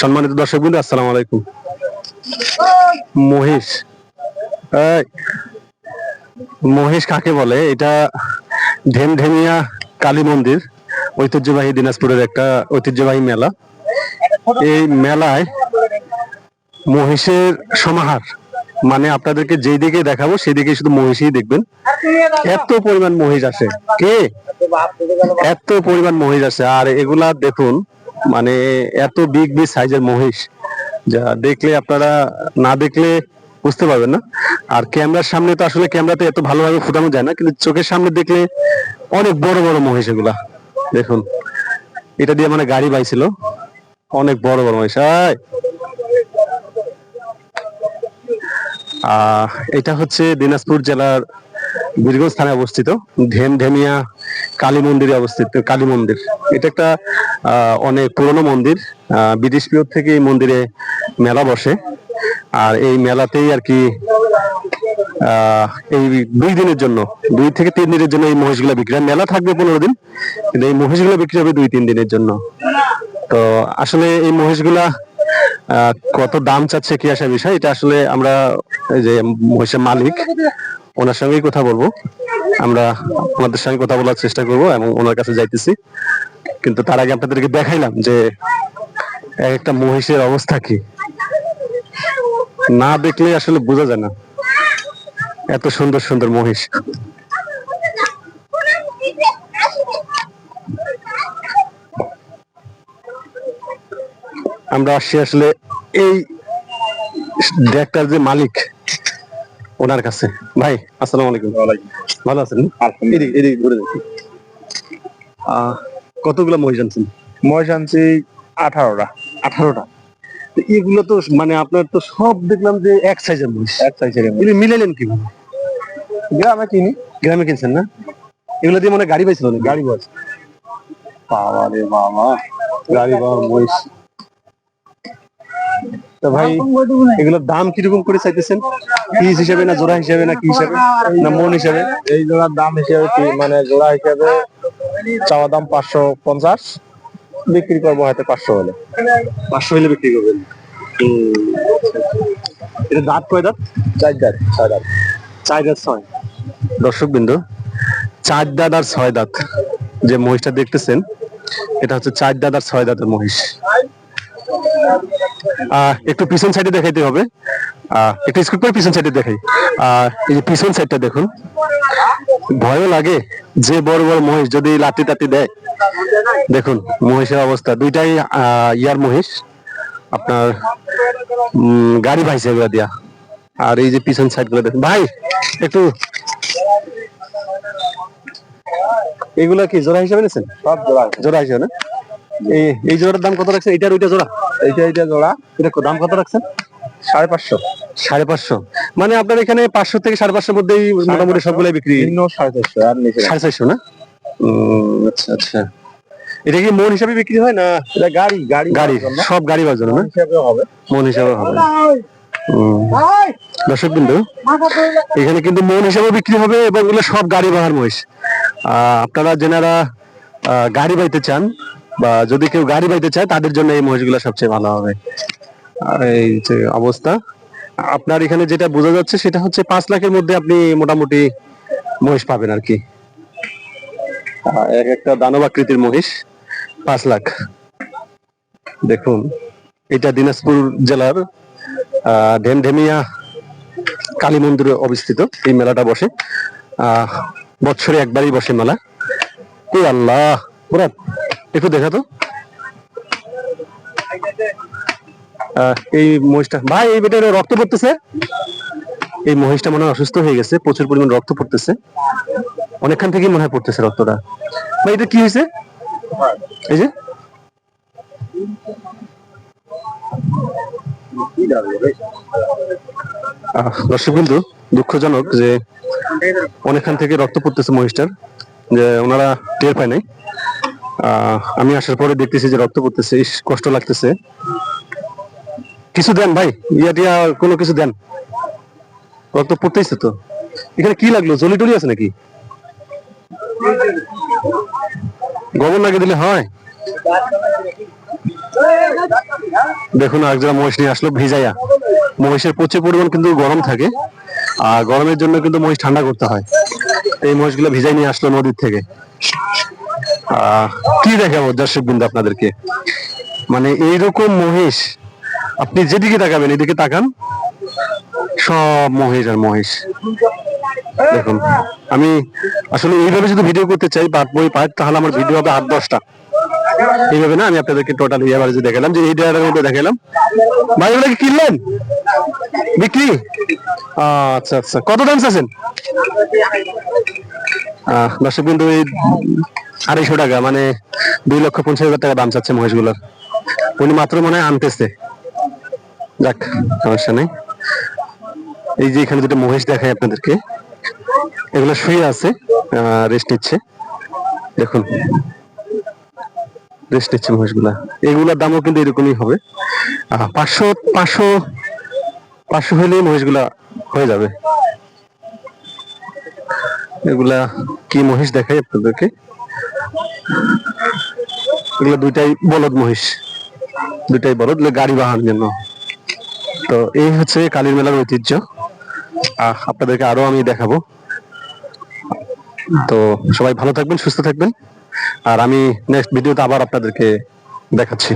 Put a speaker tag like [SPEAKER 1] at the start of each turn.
[SPEAKER 1] সম্মানিত দর্শক বন্ধু আসসালামু আলাইকুম। মহিষ মহিষ কাকে বলে? এটা ঢেমঢেমিয়া কালী মন্দির, ঐতিহ্যবাহী দিনাজপুরের একটা ঐতিহ্যবাহী মেলা। এই মেলায় মহিষের সমাহার মানে আপনাদেরকে যেই দিকে দেখাবো, সেই দিকে শুধু মহিষই দেখবেন। এত পরিমাণ মহিষ আছে। কে? এত পরিমাণ মহিষ আছে। আর এগুলা দেখুন মানে এত বিগ বিগ সাইজের মহিষ। যা দেখলে আপনারা, না দেখলে বুঝতে পারবেন না। আর ক্যামেরার সামনে তো আসলে ক্যামেরাতে এত ভালোভাবে ফুটানো যায় না, কিন্তু চোখের সামনে দেখলে অনেক বড় বড় মহিষ এগুলা। দেখুন, এটা দিয়ে মানে গাড়ি বাইছিল। অনেক বড় বড় মহিষ। এটা হচ্ছে দিনাজপুর জেলার বীরগঞ্জ থানায় অবস্থিত ঢেমঢেমিয়া কালী মন্দিরে অবস্থিত, কালী মন্দির। এটা একটা অনেক পুরনো মন্দির ব্রিটিশ পিরিয়ড থেকে এই মন্দিরে মেলা বসে। আর এই মেলাতেই আর কি এই দুই দিনের জন্য, দুই থেকে তিন দিনের জন্য এই মহিষগুলো বিক্রি হয়। মেলা থাকবে পনেরো দিন, কিন্তু এই মহিষগুলো বিক্রি হবে দুই, তিন দিনের জন্য। তো আসলে এই মহিষগুলা কত দাম চাচ্ছে কি আসা বিষয়, এটা আসলে আমরা যে মহিষের মালিক, ওনার সঙ্গেই কথা বলব। আমরা ওনাদের সঙ্গে কথা বলার চেষ্টা করব এবং ওনার কাছে যাইতেছি। কিন্তু তার আগে আপনাদেরকে দেখাইলাম যে এক একটা মহিষের অবস্থা কি। না দেখলে আসলে বোঝা যায় না। এত সুন্দর সুন্দর মহিষ। আমরা আসছি আসলে এই ডেকটার যে মালিক ওনার কাছে। ভাই আসসালামু আলাইকুম। ভালো আছেন? এদিক এদিক ঘুরে দেখি। কতগুলো মহিষ আনছেন?
[SPEAKER 2] মহিষ আনছি আঠারোটা।
[SPEAKER 1] আঠারোটা? এগুলো তো মানে আপনার তো সব দেখলাম যে এক সাইজের মহিষ।
[SPEAKER 2] এক সাইজের
[SPEAKER 1] এগুলো মিলাইলেন কীভাবে?
[SPEAKER 2] গ্রামে কিনি।
[SPEAKER 1] গ্রামে কিনছেন না? এগুলো দিয়ে মানে গাড়ি পাইছিল
[SPEAKER 2] গাড়ি বস বাবা রে বাবা।
[SPEAKER 1] গাড়ি বা মহিষ। তো ভাই এগুলোর দাম কীরকম করে চাইতেছেন? পিস হিসেবে না জোড়া হিসেবে না কি হিসেবে? না মন হিসেবে?
[SPEAKER 2] এই জোড়ার দাম হিসেবে কি মানে জোড়া হিসেবে চাওয়া দাম পাঁচশো পঞ্চাশ বিক্রি করব হয়তো পাঁচশো হলে।
[SPEAKER 1] পাঁচশো হলে বিক্রি করবেন? এটা দাঁত কয় দাঁত?
[SPEAKER 2] চার দাঁত ছয় দাঁত।
[SPEAKER 1] চার দাঁত ছয়। দর্শক বিন্দু চার দাঁত আর ছয় দাঁত যে মহিষটা দেখতেছেন এটা হচ্ছে চার দাঁত আর ছয় দাঁতের মহিষ। একটু পিছন সাইডে দেখাইতে হবে। একটু স্কুল করে পিছন সাইডে দেখাই। এই যে পিছন সাইডটা দেখুন। ভয়ও লাগে যে বড় বড় মহিষ যদি লাঠি টাতি দেয়। দেখুন মহিষের অবস্থা। দুইটাই ইয়ার মহিষ আপনার গাড়ি পাইছে এগুলা দিয়া। আর এই যে পিছন সাইডগুলো দেখুন। ভাই একটু এগুলা কি জোড়া হিসাবে নিয়েছেন
[SPEAKER 2] সব জোড়া।
[SPEAKER 1] জোড়া হিসাবে না? এই এই জোড়ার দাম কত রাখছেন? এটার ওইটা জোড়া?
[SPEAKER 2] এইটা এইটা জোড়া।
[SPEAKER 1] এটা দাম কত রাখছেন?
[SPEAKER 2] সাড়ে পাঁচশো।
[SPEAKER 1] সাড়ে পাঁচশো। মানে আপনার এখানে পাঁচশো থেকে সাড়ে পাঁচশোর মধ্যেই মোটামুটি সবগুলাই বিক্রি।
[SPEAKER 2] সাড়ে চারশো আর নিচে
[SPEAKER 1] সাড়ে চারশো না? আচ্ছা আচ্ছা। এটা কি মন হিসাবে বিক্রি হয় না?
[SPEAKER 2] এটা গাড়ি গাড়ি
[SPEAKER 1] গাড়ি সব গাড়ি বাজানো না?
[SPEAKER 2] হবে।
[SPEAKER 1] মন হিসাবে হবে। দর্শক বিন্দু এখানে কিন্তু মন হিসাবে বিক্রি হবে এবং এগুলো সব গাড়ি বাহার মহিষ। আহ, আপনারা যেনারা গাড়ি বাইতে চান বা যদি কেউ গাড়ি বাইতে চায় তাদের জন্য এই মহিষগুলো সবচেয়ে ভালো হবে। এই যে অবস্থা আপনার এখানে যেটা বোঝা যাচ্ছে সেটা হচ্ছে পাঁচ লাখের মধ্যে আপনি মোটামুটি মহিষ পাবেন আর কি। এক একটা দানব আকৃতির মহিষ পাঁচ লাখ। দেখুন এটা দিনাজপুর জেলার ঢেমঢেমিয়া কালী মন্দিরে অবস্থিত। এই মেলাটা বসে। আহ, বছরে একবারই বসে মেলা। এ আল্লাহ মুরাদ একটু দেখা তো। এই মহিষটা, ভাই, এই বেটার রক্ত পড়তেছে। এই মহিষটা মনে হয় অসুস্থ হয়ে গেছে, প্রচুর পরিমাণ রক্ত পড়তেছে। অনেকখান থেকেই মনে হয় পড়তেছে রক্তটা। ভাই, এটা কি হয়েছে? এই যে। দর্শক বিন্দু দুঃখজনক যে অনেকখান থেকে রক্ত পড়তেছে মহিষটার, যে ওনারা টের পায় নাই। আমি আসার পরে দেখতেছি যে রক্ত পড়তেছে কষ্ট লাগতেছে। কিছু দেন ভাই, ইয়া টিয়া, কোনো কিছু দেন। রক্ত পড়তেইছে তো। এখানে কি লাগল, জলি টলি আছে নাকি? গোবর লাগিয়ে দিলে হয়। দেখুন আরেকজন মহিষ নিয়ে আসলো ভিজাইয়া। মহিষের প্রচুর পরিমাণ কিন্তু গরম থাকে, আর গরমের জন্য কিন্তু মহিষ ঠান্ডা করতে হয়। এই মহিষগুলো ভিজাই নিয়ে আসলো নদীর থেকে। কি দেখাবো দর্শক বিন্দু আপনাদেরকে? মানে এইরকম মহিষ আপনি যেদিকে তাকাবেন, এদিকে তাকান। সব মহিষ আর মহিষ দেখুন, আমি আসলে এইভাবে যদি ভিডিও করতে চাই বাদ বই পাই তাহলে আমার ভিডিও হবে আট, দশটা। এইভাবে না, আমি আপনাদেরকে টোটাল ইয়াবার যে দেখালাম, যে এই ডেয়ারের মধ্যে দেখালাম। ভাই, এগুলো কি কিনলেন? বিক্রি? আচ্ছা আচ্ছা। কত দাম চাচ্ছেন? দর্শক বিন্দু এই আড়াইশো টাকা মানে দুই লক্ষ পঞ্চাশ হাজার টাকা দাম চাচ্ছে মহিষগুলোর উনি মাত্র মনে হয় আনতেছে। যাক, সমস্যা নেই। এই যে এখানে দুটো মহিষ দেখাই আপনাদেরকে। এগুলো শুয়ে আছে রেস্ট নিচ্ছে। দেখুন। রেস্ট নিচ্ছে মহিষগুলা এগুলার দামও কিন্তু এরকমই হবে। পাঁচশো পাঁচশো পাঁচশো হলেই মহিষগুলা হয়ে যাবে। এগুলা কি মহিষ দেখাই আপনাদেরকে? এগুলো দুইটাই বলদ মহিষ। দুইটাই বলদ গাড়ি বাহার জন্য। তো এই হচ্ছে কালীর মেলার ঐতিহ্য। আপনাদেরকে আরও আমি দেখাবো। তো সবাই ভালো থাকবেন, সুস্থ থাকবেন। আর আমি নেক্সট ভিডিওতে আবার আপনাদেরকে দেখাচ্ছি।